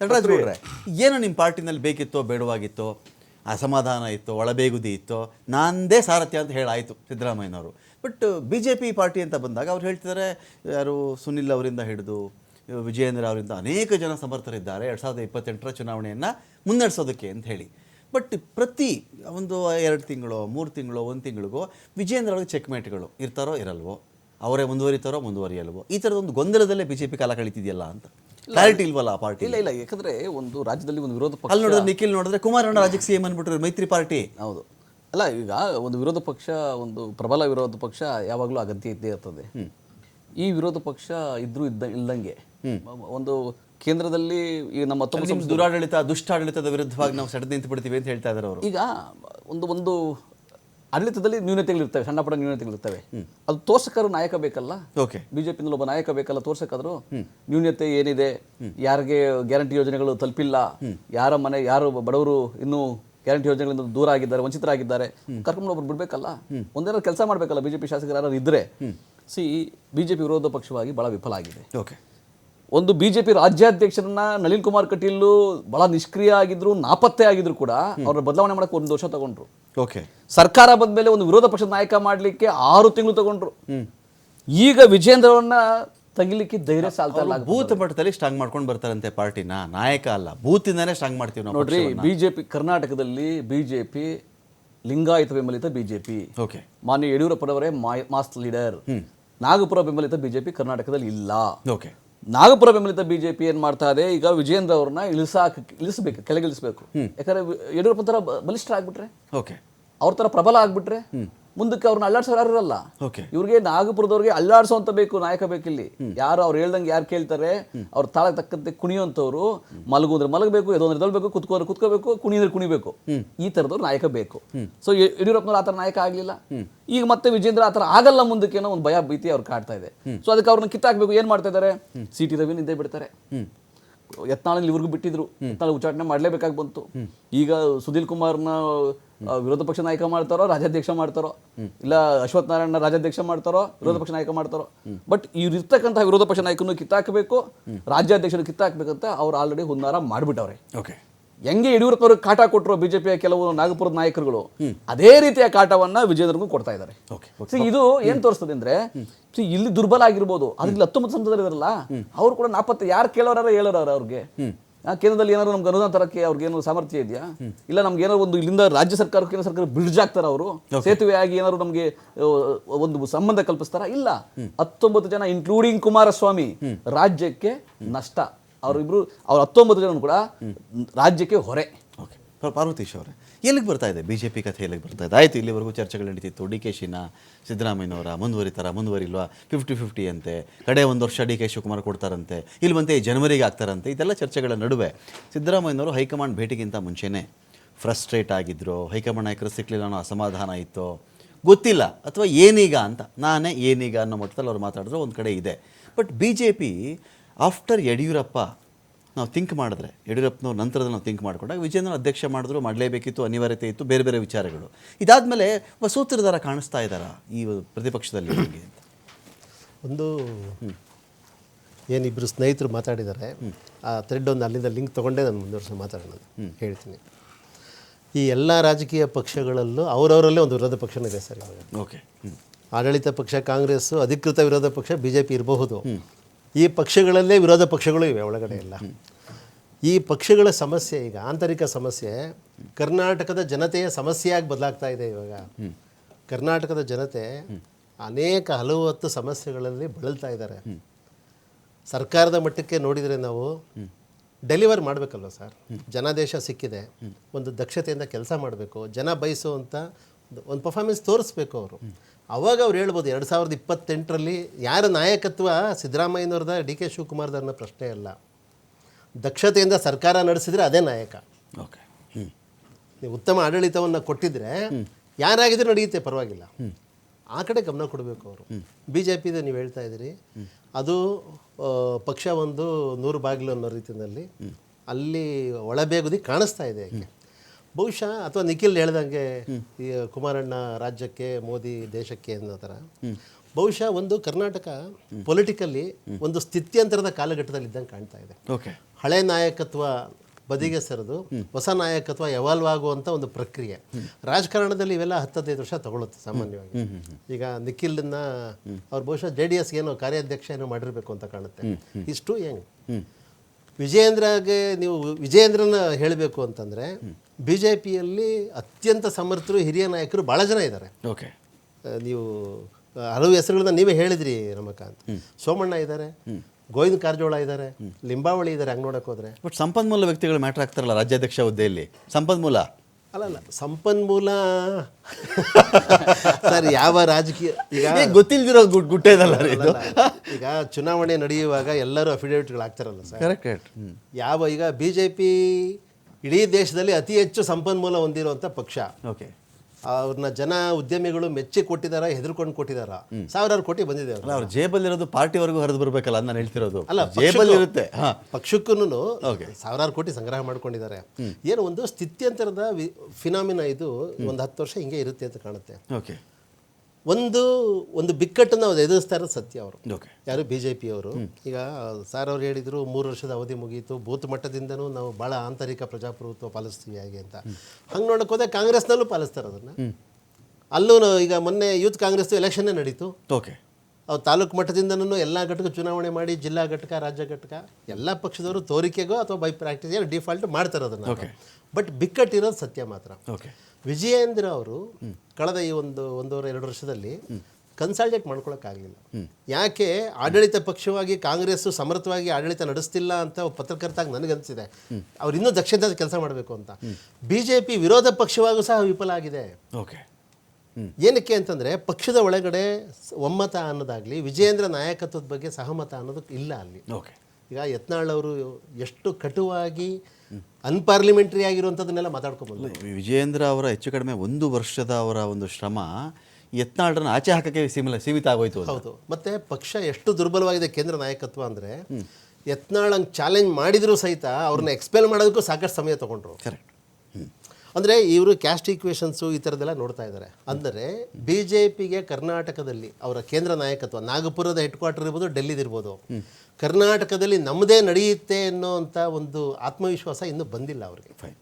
ನಟರಾಜ್ ಗೌಡ್ರೆ ಏನು ನಿಮ್ಮ ಪಾರ್ಟಿನಲ್ಲಿ ಬೇಕಿತ್ತೋ ಬೇಡವಾಗಿತ್ತೋ ಅಸಮಾಧಾನ ಇತ್ತು ಒಳಬೇಗುದಿ ಇತ್ತೋ ನಾಂದೇ ಸಾರಥ್ಯ ಅಂತ ಹೇಳಾಯಿತು ಸಿದ್ದರಾಮಯ್ಯನವರು. But B J P party ಅಂತ ಬಂದಾಗ ಅವ್ರು ಹೇಳ್ತಿದ್ದಾರೆ ಯಾರು ಸುನಿಲ್ ಅವರಿಂದ ಹಿಡಿದು ವಿಜಯೇಂದ್ರ ಅವರಿಂದ ಅನೇಕ ಜನ ಸಮರ್ಥರಿದ್ದಾರೆ ಎರಡು ಸಾವಿರದ ಇಪ್ಪತ್ತೆಂಟರ ಚುನಾವಣೆಯನ್ನು ಮುನ್ನಡೆಸೋದಕ್ಕೆ ಅಂತ ಹೇಳಿ. ಬಟ್ ಪ್ರತಿ ಒಂದು ಎರಡು ತಿಂಗಳು ಮೂರು ತಿಂಗಳು ಒಂದು ತಿಂಗಳಿಗೋ ವಿಜಯೇಂದ್ರ ಅವ್ರಿಗೆ ಚೆಕ್ಮೇಟ್ಗಳು ಇರ್ತಾರೋ ಇರಲ್ವೋ? ಅವರೇ ಮುಂದುವರಿತಾರೋ ಮುಂದುವರಿಯಲ್ವೋ? ಈ ಥರದ ಒಂದು ಗೊಂದಲದಲ್ಲೇ ಬಿ ಜೆ ಪಿ ಕಾಲ ಕಳೀತಿದೆಯಲ್ಲ ಅಂತ. ಕ್ಲಾರಿಟಿ ಇಲ್ವಲ್ಲ ಆ ಪಾರ್ಟಿ ಇಲ್ಲ ಇಲ್ಲ ಯಾಕಂದ್ರೆ ಒಂದು ರಾಜ್ಯದಲ್ಲಿ ಒಂದು ವಿರೋಧ ಪಕ್ಷ ಅಲ್ಲಿ ನೋಡಿದ್ರೆ ನಿಖಿಲ್ ನೋಡಿದ್ರೆ ಕುಮಾರಣ್ಣ ರಾಜ್ಯಕ್ಕೆ ಸಿ ಎಂ ಅಂದ್ಬಿಟ್ರು ಮೈತ್ರಿ ಪಾರ್ಟಿ ಹೌದು. ಅಲ್ಲ ಈಗ ಒಂದು ವಿರೋಧ ಪಕ್ಷ ಒಂದು ಪ್ರಬಲ ವಿರೋಧ ಪಕ್ಷ ಯಾವಾಗಲೂ ಅಗತ್ಯ ಇದ್ದೇ ಇರ್ತದೆ. ಈ ವಿರೋಧ ಪಕ್ಷ ಇದ್ರೂ ಇದ್ದ ಇಲ್ದಂಗೆ. ಒಂದು ಕೇಂದ್ರದಲ್ಲಿ ಈ ನಮ್ಮ ಹತ್ತೊಂಬತ್ತು ದುರಾಡಳಿತ ದುಷ್ಟಾಡಳಿತದ ವಿರುದ್ಧವಾಗಿ ನಾವು ಸೆಡೆದು ನಿಂತು ಬಿಡ್ತೀವಿ ಅಂತ ಹೇಳ್ತಾ ಇದ್ದಾರೆ ಅವರು. ಈಗ ಒಂದು ಒಂದು ಆಡಳಿತದಲ್ಲಿ ನ್ಯೂನತೆಗಳಿರ್ತವೆ ಸಣ್ಣ ಪುಟ್ಟ ನ್ಯೂನತೆಗಳಿರ್ತವೆ ಅದು ತೋರ್ಸಕರು ನಾಯಕ ಬೇಕಲ್ಲ? ಓಕೆ. ಬಿಜೆಪಿನಲ್ಲಿ ಒಬ್ಬ ನಾಯಕ ಬೇಕಲ್ಲ ತೋರ್ಸಕ್ಕಾದ್ರು ನ್ಯೂನತೆ ಏನಿದೆ? ಯಾರಿಗೆ ಗ್ಯಾರಂಟಿ ಯೋಜನೆಗಳು ತಲುಪಿಲ್ಲ? ಯಾರ ಮನೆ ಯಾರು ಬಡವರು ಇನ್ನೂ ಗ್ಯಾರಂಟಿ ಯೋಜನೆಗಳಿಂದ ದೂರ ಆಗಿದ್ದಾರೆ ವಂಚಿತರಾಗಿದ್ದಾರೆ? ಕರ್ಕೊಂಡು ಒಬ್ರು ಬಿಡಬೇಕಲ್ಲ? ಒಂದೇನಾದ್ರು ಕೆಲಸ ಮಾಡಬೇಕಲ್ಲ ಬಿಜೆಪಿ ಶಾಸಕರು ಯಾರು ಇದ್ರೆ? ಸಿ ಬಿಜೆಪಿ ವಿರೋಧ ಪಕ್ಷವಾಗಿ ಬಹಳ ವಿಫಲ ಆಗಿದೆ. ಓಕೆ. ಒಂದು ಬಿಜೆಪಿ ರಾಜ್ಯಾಧ್ಯಕ್ಷರನ್ನ ನಳಿನ್ ಕುಮಾರ್ ಕಟೀಲು ಬಹಳ ನಿಷ್ಕ್ರಿಯ ಆಗಿದ್ರು ನಾಪತ್ತೆ ಆಗಿದ್ರು ಕೂಡ ಅವ್ರ ಬದಲಾವಣೆ ಮಾಡಕ್ಕೆ ಒಂದು ವರ್ಷ ತಗೊಂಡ್ರು. ಓಕೆ ಸರ್ಕಾರ ಬಂದ ಮೇಲೆ ಒಂದು ವಿರೋಧ ಪಕ್ಷದ ನಾಯಕ ಮಾಡಲಿಕ್ಕೆ ಆರು ತಿಂಗಳು ತಗೊಂಡ್ರು. ಈಗ ವಿಜೇಂದ್ರವನ್ನ ತಗಿಲಿಕ್ಕೆ ಧೈರ್ಯ ಸಾಲ್ತಾ ಇಲ್ಲ ಬೂತ್ ಮಟ್ಟದಲ್ಲಿ ಸ್ಟ್ರಾಂಗ್ ಮಾಡ್ಕೊಂಡು ಬರ್ತಾರಂತೆ ಪಾರ್ಟಿನ. ನಾಯಕ ಅಲ್ಲ. ಬೂತಿಂದಾನೇ ಸ್ಟ್ರಾಂಗ್ ಮಾಡ್ತೀವಿ ನಾವು ನೋಡ್ರಿ ಬಿಜೆಪಿ ಕರ್ನಾಟಕದಲ್ಲಿ ಬಿಜೆಪಿ ಲಿಂಗಾಯತ ಬೆಂಬಲಿತ ಬಿಜೆಪಿ ಓಕೆ ಮಾನ್ಯ ಯಡಿಯೂರಪ್ಪನವರೇ ಮಾಸ್ಟರ್ ಮಾಸ್ ಲೀಡರ್. ನಾಗಪುರ ಬೆಂಬಲಿತ ಬಿಜೆಪಿ ಕರ್ನಾಟಕದಲ್ಲಿ ಇಲ್ಲ. ಓಕೆ ನಾಗಪುರ ಬೆಂಬಲಿತ ಬಿಜೆಪಿ ಏನು ಮಾಡ್ತಾ ಇದೆ? ಈಗ ವಿಜೇಂದ್ರ ಅವ್ರನ್ನ ಇಳಿಸಾಕ ಇಳಿಸಬೇಕು ಕೆಳಗಿಳಿಸಬೇಕು. ಯಾಕಂದ್ರೆ ಯಡಿಯೂರಪ್ಪ ಥರ ಬಲಿಷ್ಠ ಆಗ್ಬಿಟ್ರೆ ಓಕೆ. ಅವ್ರ ಥರ ಪ್ರಬಲ ಆಗ್ಬಿಟ್ರೆ. ಮುಂದಕ್ಕೆ ಅವ್ರನ್ನ ಅಲ್ಲಾಡ್ಸೋರು ಯಾರು ಇರಲ್ಲ. ಓಕೆ ಇವ್ರಿಗೆ ನಾಗಪುರದವ್ರಿಗೆ ಅಲ್ಲಾಡ್ಸೋಂತ ಬೇಕು ನಾಯಕ ಬೇಕಿಲ್ಲಿ ಯಾರು ಅವ್ರು ಹೇಳ್ದಂಗೆ ಯಾರು ಕೇಳ್ತಾರೆ ಅವ್ರ ತಾಳ ತಕ್ಕಂತೆ ಕುಣಿಯುವಂಥವ್ರು ಮಲಗುದ್ರೆ ಮಲಗಬೇಕು ಎದೋಂದ್ರೆ ಎದೊಳ್ಬೇಕು ಕುತ್ಕೋದ್ರೆ ಕುತ್ಕೋಬೇಕು ಕುಣಿದ್ರೆ ಕುಣಿಬೇಕು. ಈ ತರದವ್ರು ನಾಯಕ ಬೇಕು. ಸೊ ಯಡಿಯೂರಪ್ಪನವ್ರು ಆತರ ನಾಯಕ ಆಗ್ಲಿಲ್ಲ. ಈಗ ಮತ್ತೆ ವಿಜೇಂದ್ರ ಆತರ ಆಗಲ್ಲ ಮುಂದಕ್ಕೆ ಏನೋ ಒಂದು ಭಯ ಭೀತಿ ಅವ್ರು ಕಾಡ್ತಾ ಇದೆ. ಸೊ ಅದಕ್ಕೆ ಅವ್ರನ್ನ ಕಿತ್ತಾಕ್ಬೇಕು ಏನ್ ಮಾಡ್ತಾ ಇದ್ದಾರೆ? ಸಿ ಟಿ ರವಿ ನಿದ್ದೆ ಬಿಡ್ತಾರೆ. ಯತ್ನಾಳಲ್ಲಿ ಇವ್ರಿಗೂ ಬಿಟ್ಟಿದ್ರು. ಯತ್ನಾಳ್ ಉಚ್ಚಾಟನೆ ಮಾಡಲೇಬೇಕಾಗಿ ಬಂತು. ಈಗ ಸುಧೀಲ್ ಕುಮಾರ್ನ ವಿರೋಧ ಪಕ್ಷ ನಾಯಕ ಮಾಡ್ತಾರೋ ರಾಜ್ಯಾಧ್ಯಕ್ಷ ಮಾಡ್ತಾರೋ ಇಲ್ಲ ಅಶ್ವಥ್ ನಾರಾಯಣ ರಾಜ್ಯಾಧ್ಯಕ್ಷ ಮಾಡ್ತಾರೋ ವಿರೋಧ ಪಕ್ಷ ನಾಯಕ ಮಾಡ್ತಾರೋ. ಬಟ್ ಇರ್ತಕ್ಕಂತಹ ವಿರೋಧ ಪಕ್ಷ ನಾಯಕನ ಕಿತ್ತಾಕಬೇಕು ರಾಜ್ಯಾಧ್ಯಕ್ಷರು ಕಿತ್ತಾಕ್ಬೇಕಂತ ಅವ್ರು ಆಲ್ರೆಡಿ ಹುನ್ನಾರ ಮಾಡಿಬಿಟ್ಟವ್ರೆ. ಓಕೆ ಹೆಂಗೆ ಯಡಿಯೂರಪ್ಪನವ್ರಿಗೆ ಕಾಟ ಕೊಟ್ಟರು ಬಿಜೆಪಿಯ ಕೆಲವು ನಾಗಪುರದ ನಾಯಕರುಗಳು ಅದೇ ರೀತಿಯ ಕಾಟವನ್ನ ವಿಜೇಂದ್ರಗೂ ಕೊಡ್ತಾ ಇದ್ದಾರೆ. ಇದು ಏನ್ ತೋರಿಸ್ತದೆ ಅಂದ್ರೆ ಇಲ್ಲಿ ದುರ್ಬಲ ಆಗಿರ್ಬೋದು ಅದ್ರಲ್ಲಿ ಹತ್ತೊಂಬತ್ತು ಸಂಸದರು ಇದಾರಲ್ಲ ಅವ್ರು ಕೂಡ ನಾಪತ್ತೆ ಯಾರು ಕೇಳೋರ ಹೇಳೋರ ಅವ್ರಿಗೆ. ಕೇಂದ್ರದಲ್ಲಿ ಏನಾದ್ರು ನಮ್ಗೆ ಅನುದಾನ ತರಕ್ಕೆ ಅವ್ರಿಗೆ ಏನೋ ಸಾಮರ್ಥ್ಯ ಇದೆಯಾ? ಇಲ್ಲ ನಮ್ಗೆ ಏನಾದ್ರು ಒಂದು ಇಲ್ಲಿಂದ ರಾಜ್ಯ ಸರ್ಕಾರ ಕೇಂದ್ರ ಸರ್ಕಾರ ಬ್ರಿಡ್ಜ್ ಆಗ್ತಾರ ಅವರು? ಸೇತುವೆ ಆಗಿ ಏನಾದ್ರು ನಮಗೆ ಒಂದು ಸಂಬಂಧ ಕಲ್ಪಿಸ್ತಾರ? ಇಲ್ಲ. ಹತ್ತೊಂಬತ್ತು ಜನ ಇನ್ಕ್ಲೂಡಿಂಗ್ ಕುಮಾರಸ್ವಾಮಿ ರಾಜ್ಯಕ್ಕೆ ನಷ್ಟ. ಅವರಿಬ್ರು ಅವ್ರ ಹತ್ತೊಂಬತ್ತು ಜನ ಕೂಡ ರಾಜ್ಯಕ್ಕೆ ಹೊರೆ. ಪಾರ್ವತೀಶ್ ಅವರೇ, ಎಲ್ಲಿಗೆ ಬರ್ತಾ ಇದೆ? ಬಿ ಜೆ ಪಿ ಕಥೆ ಎಲ್ಲಿಗೆ ಬರ್ತಾ ಇದೆ? ಆಯಿತು, ಇಲ್ಲಿವರೆಗೂ ಚರ್ಚೆಗಳು ನಡೀತಿತ್ತು. ಡಿ ಕೆ ಶಿನ, ಸಿದ್ದರಾಮಯ್ಯನವರ ಮುಂದುವರಿತಾರ, ಮುಂದುವರಿಲ್ವಾ? ಫಿಫ್ಟಿ ಫಿಫ್ಟಿ ಅಂತೆ, ಕಡೆ ಒಂದು ವರ್ಷ ಡಿ ಕೆ ಶಿವಕುಮಾರ್ ಕೊಡ್ತಾರಂತೆ ಇಲ್ಲಿ ಬಂತೆ ಜನವರಿಗೆ ಆಗ್ತಾರಂತೆ, ಇದೆಲ್ಲ ಚರ್ಚೆಗಳ ನಡುವೆ. ಸಿದ್ದರಾಮಯ್ಯನವರು ಹೈಕಮಾಂಡ್ ಭೇಟಿಗಿಂತ ಮುಂಚೆನೇ ಫ್ರಸ್ಟ್ರೇಟ್ ಆಗಿದ್ರು. ಹೈಕಮಾಂಡ್ ನಾಯಕರು ಸಿಕ್ಕಲಿಲ್ಲ ಅನ್ನೋ ಅಸಮಾಧಾನ ಇತ್ತು. ಗೊತ್ತಿಲ್ಲ, ಅಥವಾ ಏನೀಗ ಅಂತ, ನಾನೇ ಏನೀಗ ಅನ್ನೋ ಮಟ್ಟದಲ್ಲಿ ಅವ್ರು ಮಾತಾಡಿದ್ರು ಒಂದು ಕಡೆ ಇದೆ. But B J P after Yediyurappa ನಾವು ಥಿಂಕ್ ಮಾಡಿದ್ರೆ ಯಡಿಯೂರಪ್ಪನವ್ರ ನಂತರದ ನಾವು ಥಿಂಕ್ ಮಾಡಿಕೊಂಡಾಗ ವಿಜಯೇಂದ್ರ ಅಧ್ಯಕ್ಷ ಮಾಡಿದ್ರು ಮಾಡಲೇಬೇಕಿತ್ತು ಅನಿವಾರ್ಯತೆ ಇತ್ತು ಬೇರೆ ಬೇರೆ ವಿಚಾರಗಳು. ಇದಾದಮೇಲೆ ಒಬ್ಬ ಸೂತ್ರಧಾರ ಕಾಣಿಸ್ತಾ ಇದ್ದಾರಾ ಈ ಪ್ರತಿಪಕ್ಷದಲ್ಲಿ ನಿಮಗೆ? ಅಂತ ಒಂದು ಏನಿಬ್ಬರು ಸ್ನೇಹಿತರು ಮಾತಾಡಿದ್ದಾರೆ ಆ ಥ್ರೆಡ್ ಒಂದು ಅಲ್ಲಿಂದ ಲಿಂಕ್ ತೊಗೊಂಡೇ ನಾನು ಮುಂದುವರೆಸಿ ಮಾತಾಡೋಣ ಹೇಳ್ತೀನಿ. ಈ ಎಲ್ಲ ರಾಜಕೀಯ ಪಕ್ಷಗಳಲ್ಲೂ ಅವರವರಲ್ಲೇ ಒಂದು ವಿರೋಧ ಪಕ್ಷನೇ ಇದೆ ಸರ್ ಇವಾಗ. ಓಕೆ ಹ್ಞೂ ಆಡಳಿತ ಪಕ್ಷ ಕಾಂಗ್ರೆಸ್ಸು ಅಧಿಕೃತ ವಿರೋಧ ಪಕ್ಷ ಬಿ ಜೆ ಪಿ ಇರಬಹುದು ಈ ಪಕ್ಷಗಳಲ್ಲೇ ವಿರೋಧ ಪಕ್ಷಗಳು ಇವೆ ಒಳಗಡೆ ಎಲ್ಲ. ಈ ಪಕ್ಷಗಳ ಸಮಸ್ಯೆ ಈಗ, ಆಂತರಿಕ ಸಮಸ್ಯೆ, ಕರ್ನಾಟಕದ ಜನತೆಯ ಸಮಸ್ಯೆಯಾಗಿ ಬದಲಾಗ್ತಾ ಇದೆ ಇವಾಗ. ಕರ್ನಾಟಕದ ಜನತೆ ಅನೇಕ ಹಲವು ಹತ್ತು ಸಮಸ್ಯೆಗಳಲ್ಲಿ ಬಳಲ್ತಾ ಇದ್ದಾರೆ. ಸರ್ಕಾರದ ಮಟ್ಟಕ್ಕೆ ನೋಡಿದರೆ ನಾವು ಡೆಲಿವರ್ ಮಾಡಬೇಕಲ್ವ ಸರ್? ಜನಾದೇಶ ಸಿಕ್ಕಿದೆ. ಒಂದು ದಕ್ಷತೆಯಿಂದ ಕೆಲಸ ಮಾಡಬೇಕು. ಜನ ಬಯಸುವಂಥ ಒಂದು- ಪರ್ಫಾರ್ಮೆನ್ಸ್ ತೋರಿಸ್ಬೇಕು ಅವರು. ಅವಾಗ ಅವ್ರು ಹೇಳ್ಬೋದು ಎರಡು ಸಾವಿರದ ಇಪ್ಪತ್ತೆಂಟರಲ್ಲಿ ಯಾರ ನಾಯಕತ್ವ ಸಿದ್ದರಾಮಯ್ಯನವ್ರದ ಡಿ ಕೆ ಶಿವಕುಮಾರ್ದ ಅನ್ನೋ ಪ್ರಶ್ನೆ ಅಲ್ಲ. ದಕ್ಷತೆಯಿಂದ ಸರ್ಕಾರ ನಡೆಸಿದ್ರೆ ಅದೇ ನಾಯಕ. ಓಕೆ. ಹ್ಞೂ ನೀವು ಉತ್ತಮ ಆಡಳಿತವನ್ನು ಕೊಟ್ಟಿದ್ರೆ ಯಾರಾಗಿದ್ರೂ ನಡೆಯುತ್ತೆ ಪರವಾಗಿಲ್ಲ. ಆ ಕಡೆ ಗಮನ ಕೊಡಬೇಕು ಅವರು. ಬಿ ಜೆ ಪಿದು ನೀವು ಹೇಳ್ತಾ ಇದ್ದೀರಿ. ಅದು ಪಕ್ಷ ಒಂದು ನೂರು ಬಾಗಿಲು ಅನ್ನೋ ರೀತಿಯಲ್ಲಿ ಅಲ್ಲಿ ಒಳಬೇಗುದಿ ಕಾಣಿಸ್ತಾ ಇದೆ ಯಾಕೆ? ಬಹುಶಃ ಅಥವಾ ನಿಖಿಲ್ ಹೇಳ್ದಂಗೆ ಈ ಕುಮಾರಣ್ಣ ರಾಜ್ಯಕ್ಕೆ ಮೋದಿ ದೇಶಕ್ಕೆ ಅನ್ನೋ ಥರ. ಬಹುಶಃ ಒಂದು ಕರ್ನಾಟಕ ಪೊಲಿಟಿಕಲ್ಲಿ ಒಂದು ಸ್ಥಿತ್ಯಂತರದ ಕಾಲಘಟ್ಟದಲ್ಲಿ ಇದ್ದಂಗೆ ಕಾಣ್ತಾ ಇದೆ. ಹಳೆ ನಾಯಕತ್ವ ಬದಿಗೆ ಸರಿದು ಹೊಸ ನಾಯಕತ್ವ ಎವಾಲ್ವ್ ಆಗುವಂಥ ಒಂದು ಪ್ರಕ್ರಿಯೆ. ರಾಜಕಾರಣದಲ್ಲಿ ಇವೆಲ್ಲ ಹತ್ತದೈದು ವರ್ಷ ತಗೊಳುತ್ತೆ ಸಾಮಾನ್ಯವಾಗಿ. ಈಗ ನಿಖಿಲ್ನ ಅವ್ರು ಬಹುಶಃ ಜೆ ಡಿ ಎಸ್ ಏನೋ ಕಾರ್ಯಾಧ್ಯಕ್ಷ ಏನೋ ಮಾಡಿರಬೇಕು ಅಂತ ಕಾಣುತ್ತೆ. ಇಷ್ಟು ಹೆಂಗ್ ವಿಜಯೇಂದ್ರಗೆ ನೀವು ವಿಜಯೇಂದ್ರನ ಹೇಳಬೇಕು ಅಂತಂದರೆ ಬಿ ಜೆ ಪಿಯಲ್ಲಿ ಅತ್ಯಂತ ಸಮರ್ಥರು ಹಿರಿಯ ನಾಯಕರು ಭಾಳ ಜನ ಇದ್ದಾರೆ. ಓಕೆ. ನೀವು ಹಲವು ಹೆಸರುಗಳನ್ನ ನೀವೇ ಹೇಳಿದ್ರಿ ರಮಕಾಂತ್ ಸೋಮಣ್ಣ ಇದ್ದಾರೆ ಗೋವಿಂದ ಕಾರಜೋಳ ಇದ್ದಾರೆ ಲಿಂಬಾವಳಿ ಇದ್ದಾರೆ ಹಂಗೆ ನೋಡಕ್ಕೆ ಹೋದರೆ. ಬಟ್ ಸಂಪನ್ಮೂಲ ವ್ಯಕ್ತಿಗಳು ಮ್ಯಾಟ್ರ್ ಆಗ್ತಾರಲ್ಲ ರಾಜ್ಯಾಧ್ಯಕ್ಷ ಹುದ್ದೆಯಲ್ಲಿ. ಸಂಪನ್ಮೂಲ. ಅಲ್ಲ ಅಲ್ಲ ಸಂಪನ್ಮೂಲ. ಸರ್ ಯಾವ ರಾಜಕೀಯ ಈಗ ಗೊತ್ತಿಲ್ಲದಿರೋ ಗೊತ್ತಿಲ್ದಿರೋ ಗುಡ್ ಗುಟ್ಟೆ ಇದಲ್ಲ ರೀ ಇದು. ಈಗ ಚುನಾವಣೆ ನಡೆಯುವಾಗ ಎಲ್ಲರೂ ಅಫಿಡೇವಿಟ್ಗಳು ಆಗ್ತಾರಲ್ಲ ಸರ್. ಕರೆಕ್ಟ್ ಯಾವ ಈಗ ಬಿ ಜೆ ಪಿ ಇಡೀ ದೇಶದಲ್ಲಿ ಅತಿ ಹೆಚ್ಚು ಸಂಪನ್ಮೂಲ ಹೊಂದಿರುವಂಥ ಪಕ್ಷ. ಓಕೆ. ಅವ್ರನ್ನ ಜನ ಉದ್ಯಮಿಗಳು ಮೆಚ್ಚಿ ಕೊಟ್ಟಿದಾರ ಹೆದರ್ಕೊಂಡು ಕೊಟ್ಟಿದಾರ? ಸಾವಿರಾರು ಕೋಟಿ ಬಂದಿದೆ ಅವ್ರ ಜೇಬಲ್ಲಿರೋದು ಪಾರ್ಟಿವರೆಗೂ ಹರಿದು ಬರಬೇಕಲ್ಲ ನಾನು ಹೇಳ್ತಿರೋದು. ಅಲ್ಲ ಜೇಬಲ್ಲಿ ಇರುತ್ತೆ. ಪಕ್ಷಕ್ಕೂ ಸಾವಿರಾರು ಕೋಟಿ ಸಂಗ್ರಹ ಮಾಡ್ಕೊಂಡಿದ್ದಾರೆ. ಏನು ಒಂದು ಸ್ಥಿತ್ಯಂತರದ ಫಿನಾಮಿನ ಇದು ಒಂದು ಹತ್ತು ವರ್ಷ ಹಿಂಗೆ ಇರುತ್ತೆ ಅಂತ ಕಾಣುತ್ತೆ. ಓಕೆ. ಒಂದು ಒಂದು ಬಿಕ್ಕಟ್ಟನ್ನು ಅವ್ರು ಎದುರಿಸ್ತಾ ಇರೋದು ಸತ್ಯ ಅವರು. ಯಾರು ಬಿ ಜೆ ಪಿಯವರು ಈಗ ಸಾರ್ ಅವ್ರು ಹೇಳಿದರು ಮೂರು ವರ್ಷದ ಅವಧಿ ಮುಗೀತು ಬೂತ್ ಮಟ್ಟದಿಂದನೂ ನಾವು ಭಾಳ ಆಂತರಿಕ ಪ್ರಜಾಪ್ರಭುತ್ವ ಪಾಲಿಸ್ತೀವಿ ಹಾಗೆ ಅಂತ. ಹಂಗೆ ನೋಡಕ್ಕೆ ಹೋದ್ರೆ ಕಾಂಗ್ರೆಸ್ನಲ್ಲೂ ಪಾಲಿಸ್ತಾರೆ ಅದನ್ನು. ಅಲ್ಲೂ ಈಗ ಮೊನ್ನೆ ಯೂತ್ ಕಾಂಗ್ರೆಸ್ದು ಎಲೆಕ್ಷನ್ನೇ ನಡೀತು. ಓಕೆ ಅವ್ರು ತಾಲೂಕು ಮಟ್ಟದಿಂದನೂ ಎಲ್ಲ ಘಟಕ ಚುನಾವಣೆ ಮಾಡಿ ಜಿಲ್ಲಾ ಘಟಕ ರಾಜ್ಯ ಘಟಕ ಎಲ್ಲ ಪಕ್ಷದವರು ತೋರಿಕೆಗೋ ಅಥವಾ ಬೈ ಪ್ರಾಕ್ಟೀಸ್ ಡಿಫಾಲ್ಟ್ ಮಾಡ್ತಾರೆ ಅದನ್ನು. ಬಟ್ ಬಿಕ್ಕಟ್ಟಿರೋದು ಸತ್ಯ ಮಾತ್ರ. ಓಕೆ ವಿಜಯೇಂದ್ರ ಅವರು ಕಳೆದ ಈ ಒಂದು ಒಂದೂವರೆ ಎರಡು ವರ್ಷದಲ್ಲಿ ಕನ್ಸಲ್ಟೇಟ್ ಮಾಡ್ಕೊಳಕ್ಕಾಗಲಿಲ್ಲ. ಯಾಕೆ ಆಡಳಿತ ಪಕ್ಷವಾಗಿ ಕಾಂಗ್ರೆಸ್ ಸಮರ್ಥವಾಗಿ ಆಡಳಿತ ನಡೆಸ್ತಿಲ್ಲ ಅಂತ ನನಗೆ ನನಗನ್ಸಿದೆ. ಅವ್ರು ಇನ್ನೂ ದಕ್ಷಿಣದ ಕೆಲಸ ಮಾಡಬೇಕು ಅಂತ. ಬಿ ಜೆ ಪಿ ವಿರೋಧ ಪಕ್ಷವಾಗೂ ಸಹ ವಿಫಲ ಆಗಿದೆ. ಓಕೆ. ಏನಕ್ಕೆ ಅಂತಂದರೆ ಪಕ್ಷದ ಒಳಗಡೆ ಒಮ್ಮತ ಅನ್ನೋದಾಗಲಿ ವಿಜಯೇಂದ್ರ ನಾಯಕತ್ವದ ಬಗ್ಗೆ ಸಹಮತ ಅನ್ನೋದಕ್ಕೆ ಇಲ್ಲ ಅಲ್ಲಿ. ಓಕೆ. ಈಗ ಯತ್ನಾಳ್ ಅವರು ಎಷ್ಟು ಕಟುವಾಗಿ ಅನ್ಪಾರ್ಲಿಮೆಂಟ್ರಿ ಆಗಿರುವಂಥದ್ದನ್ನೆಲ್ಲ ಮಾತಾಡ್ಕೊಬೋದು. ವಿಜಯೇಂದ್ರ ಅವರ ಹೆಚ್ಚು ಕಡಿಮೆ ಒಂದು ವರ್ಷದ ಅವರ ಒಂದು ಶ್ರಮ ಯತ್ನಾಳರನ್ನ ಆಚೆ ಹಾಕಕ್ಕೆ ಸೀಮಿಲ ಸೀಮಿತ ಆಗೋಯ್ತು. ಹೌದು. ಮತ್ತೆ ಪಕ್ಷ ಎಷ್ಟು ದುರ್ಬಲವಾಗಿದೆ ಕೇಂದ್ರ ನಾಯಕತ್ವ ಅಂದರೆ ಯತ್ನಾಳ್ ಹಂಗೆ ಚಾಲೆಂಜ್ ಮಾಡಿದರೂ ಸಹಿತ ಅವ್ರನ್ನ ಎಕ್ಸ್ಪೆಲ್ ಮಾಡೋದಕ್ಕೂ ಸಾಕಷ್ಟು ಸಮಯ ತಗೊಂಡ್ರು. ಕರೆಕ್ಟ್ ಅಂದರೆ ಇವರು ಕ್ಯಾಸ್ಟ್ ಈಕ್ವೇಷನ್ಸು ಈ ಥರದ್ದೆಲ್ಲ ನೋಡ್ತಾ ಇದ್ದಾರೆ. ಅಂದರೆ ಬಿ ಜೆ ಪಿಗೆ ಕರ್ನಾಟಕದಲ್ಲಿ ಅವರ ಕೇಂದ್ರ ನಾಯಕತ್ವ ನಾಗಪುರದ ಹೆಡ್ ಕ್ವಾರ್ಟರ್ ಇರ್ಬೋದು. ಡೆಲ್ಲಿದಿರ್ಬೋದು ಕರ್ನಾಟಕದಲ್ಲಿ ನಮ್ಮದೇ ನಡೆಯುತ್ತೆ ಅನ್ನೋಂಥ ಒಂದು ಆತ್ಮವಿಶ್ವಾಸ ಇನ್ನೂ ಬಂದಿಲ್ಲ ಅವ್ರಿಗೆ. ಫೈನ್